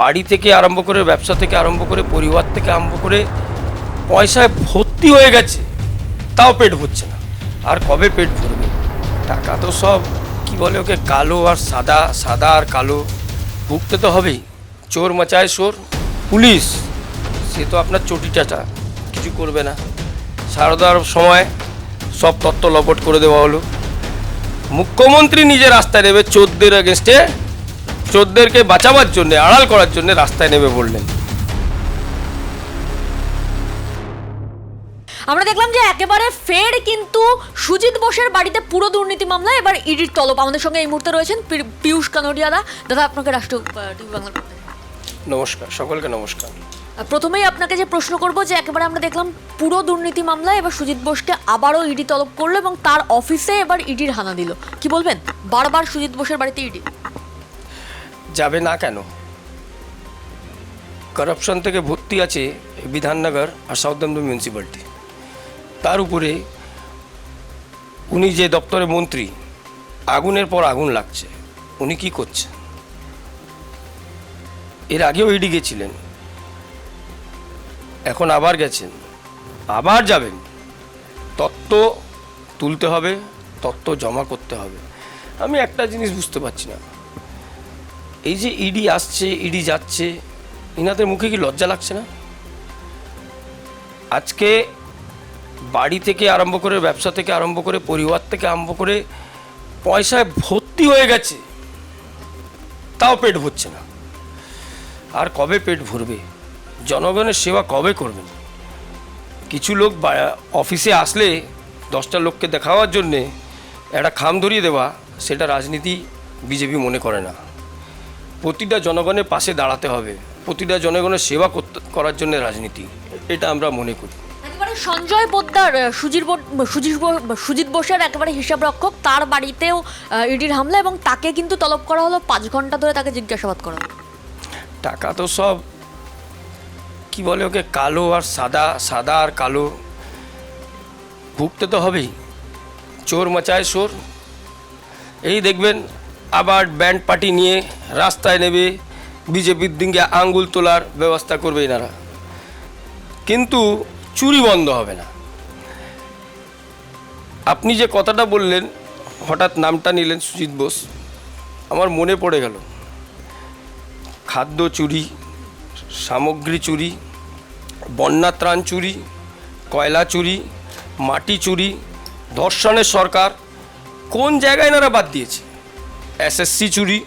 বাড়ি থেকে আরম্ভ করে, ব্যবসা থেকে আরম্ভ করে, পরিবার থেকে আরম্ভ করে পয়সায় ভর্তি হয়ে গেছে, তাও পেট ভরছে না। আর কবে পেট ভরবে? টাকা তো সব, কি বলে ওকে, কালো আর সাদা সাদা আর কালো। ভুগতে তো হবেই। চোর মাচায় চোর। পুলিশ, সে তো আপনার চটি চাচা, কিছু করবে না। সারদার সময় সব তত্ত্ব লপট করে দেওয়া হলো। মুখ্যমন্ত্রী নিজে রাস্তায় নেবে চোদ্দের এগেনস্টে চোদ্দেরকে বাঁচাবার জন্য আড়াল করার জন্য রাস্তায় নেমে বললেন আমরা দেখলাম যে একেবারে ফের কিন্তু সুজিত বোসের বাড়িতে পুরো দুর্নীতি মামলা এবার ইডির তলব। আমাদের সঙ্গে এই মুহূর্তে রয়েছেন পীয়ূষ কানোডিয়াদা দাদা আপনাকে রাষ্ট্র টিভি বাংলার নমস্কার সকলকে নমস্কার। প্রথমেই আপনাকে যে প্রশ্ন করব যে একেবারে আমরা দেখলাম পুরো দুর্নীতি মামলা এবার সুজিত বোসকে আবারও ইডি তলব করল এবং তার অফিসে এবার ইডির হানা দিল। কি বলবেন? বারবার সুজিত বোসের বাড়িতে ইডি? যাবে না কেন? করাপশন থেকে ভর্তি আছে বিধাননগর আর সাউথ দমদম মিউনিসিপ্যালিটি তার উপরে উনি যে দপ্তরে মন্ত্রী, আগুনের পর আগুন লাগছে। উনি কি করছেন? এর আগেও ইডি গেছিলেন। এখন আবার গেছেন। আবার যাবেন। তত্ত্ব তুলতে হবে, তত্ত্ব জমা করতে হবে। আমি একটা জিনিস বুঝতে পারছি না। এই যে ইডি আসছে ইডি যাচ্ছে, ইনাদের মুখে কি লজ্জা লাগছে না? আজকে বাড়ি থেকে আরম্ভ করে, ব্যবসা থেকে আরম্ভ করে, পরিবার থেকে আরম্ভ করে পয়সায় ভর্তি হয়ে গেছে, তাও পেট ভরছে না। আর কবে পেট ভরবে? জনগণের সেবা কবে করবেন? কিছু লোক অফিসে আসলে দশটা লোককে দেখাওয়ার জন্যে একটা খাম ধরিয়ে দেওয়া, সেটা রাজনীতি, বিজেপি মনে করে না। প্রতিটা জনগণের পাশে দাঁড়াতে হবে। প্রতিটা জনগণের সেবা করার জন্য রাজনীতি। এটা আমরা মনে করি। সঞ্জয় পোদ্দার বো- সুজিত বোসের একেবারে হিসাব রক্ষক তার বাড়িতেও ইডির হামলা এবং তাকে কিন্তু তলব করা হলো পাঁচ ঘণ্টা ধরে তাকে জিজ্ঞাসাবাদ করা। টাকা তো সব কি বলে ওকে কালো আর সাদা সাদা আর কালো। ভুগতে তো হবেই। চোর মাচায় চোর। এই দেখবেন আবার ব্যান্ড পার্টি নিয়ে রাস্তায় নেবে বিজেপির দিকে আঙ্গুল তোলার ব্যবস্থা করবে এনারা। কিন্তু চুরি বন্ধ হবে না। আপনি যে কথাটা বললেন, হঠাৎ নামটা নিলেন সুজিত বোস, আমার মনে পড়ে গেল। খাদ্য চুরি, সামগ্রী চুরি বন্যা ত্রাণ চুরি, কয়লা চুরি, মাটি চুরি, ধর্ষণের সরকার কোন জায়গায় এনারা বাদ দিয়েছে? এসএসসি চুরি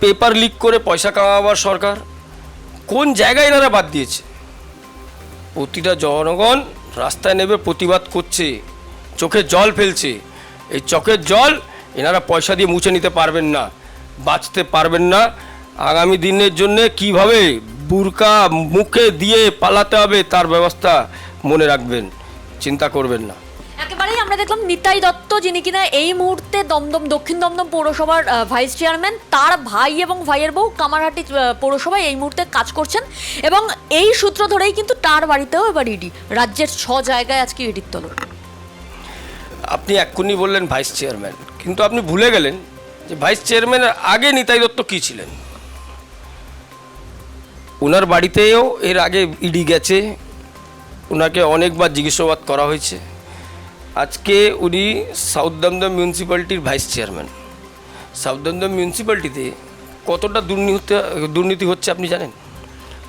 পেপার লিক করে পয়সা কামাবার সরকার, কোন জায়গায় এনারা বাদ দিয়েছে? প্রতিটা জনগণ রাস্তায় নেবে প্রতিবাদ করছে, চোখে জল ফেলছে। এই চোখের জল এনারা পয়সা দিয়ে মুছে নিতে পারবেন না, বাঁচতে পারবেন না। আগামী দিনের জন্য কীভাবে বুরকা মুখে দিয়ে পালাতে হবে তার ব্যবস্থা মনে রাখবেন, চিন্তা করবেন না। আমরা দেখলাম নিতাই দত্ত, যিনি কিনা এই মুহূর্তে দমদম, দক্ষিণ দমদম পৌরসভার ভাইস চেয়ারম্যান তার ভাই এবং ভাইয়ের বউ কামারহাটি পৌরসভায় এই মুহূর্তে কাজ করছেন এবং এই সূত্র ধরেই কিন্তু তার বাড়িতেও এবার ইডি রাজ্যের ছ জায়গায় আজকে ইডির তলব। আপনি এক্ষুনি বললেন ভাইস চেয়ারম্যান কিন্তু আপনি ভুলে গেলেন যে ভাইস চেয়ারম্যানের আগে নিতাই দত্ত কী ছিলেন? ওনার বাড়িতেও এর আগে ইডি গেছে ওনাকে অনেকবার জিজ্ঞাসাবাদ করা হয়েছে। আজকে উনি সাউথ দমদম মিউনিসিপ্যালিটির ভাইস চেয়ারম্যান। সাউথ দমদম মিউনিসিপ্যালিটিতে কতটা দুর্নীতি দুর্নীতি হচ্ছে আপনি জানেন?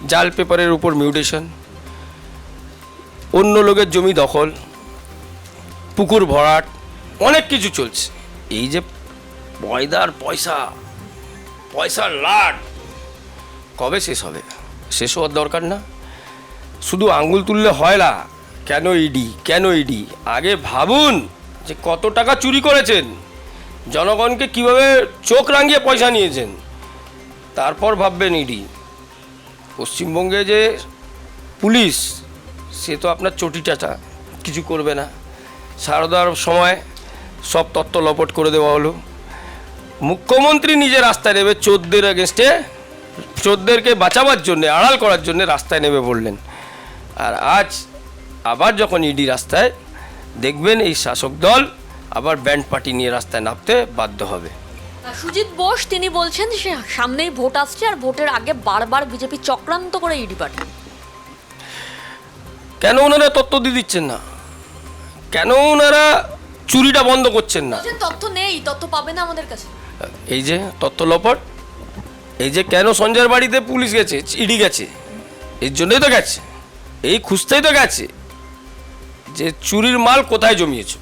জাল পেপারের উপর মিউটেশন, অন্য লোকের জমি দখল, পুকুর ভরাট, অনেক কিছু চলছে। এই যে পয়দার পয়সা পয়সার লাট, কবে শেষ হবে? শেষ হওয়ার দরকার না। শুধু আঙ্গুল তুললে হয় না। কেন ইডি কেন ইডি আগে ভাবুন যে কত টাকা চুরি করেছেন। জনগণকে কীভাবে চোখ রাঙিয়ে পয়সা নিয়েছেন। তারপর ভাববেন ইডি পশ্চিমবঙ্গে যে পুলিশ, সে তো আপনার চটি চাচা, কিছু করবে না। সারদার সময় সব তত্ত্ব লপট করে দেওয়া হলো। মুখ্যমন্ত্রী নিজে রাস্তায় নেবে চোদ্দের এগেনস্টে চোদ্দেরকে বাঁচাবার জন্য, আড়াল করার জন্য রাস্তায় নেবে বললেন আর আজ আবার যখন ইডি রাস্তায় দেখবেন এই শাসক দল আবার ব্যান্ড পার্টি নিয়ে রাস্তায় নামতে বাধ্য হবে। সুজিত বোস তিনি বলছেন সে সামনেই ভোট আসছে আর ভোটের আগে বারবার বিজেপি চক্রান্ত করে ইডি পাঠায় কেন ওনারা তত্ত্ব দিয়ে দিচ্ছেন না? কেন ওনারা চুরিটা বন্ধ করছেন না? তথ্য নেই তথ্য পাবে না আমাদের কাছে। এই যে তত্ত্ব লপট এই যে কেন সঞ্জয়ের বাড়িতে পুলিশ গেছে ইডি গেছে এর জন্যই তো গেছে এই খুঁজতেই তো গেছে। যে চুরির মাল কোথায় জমিয়েছো?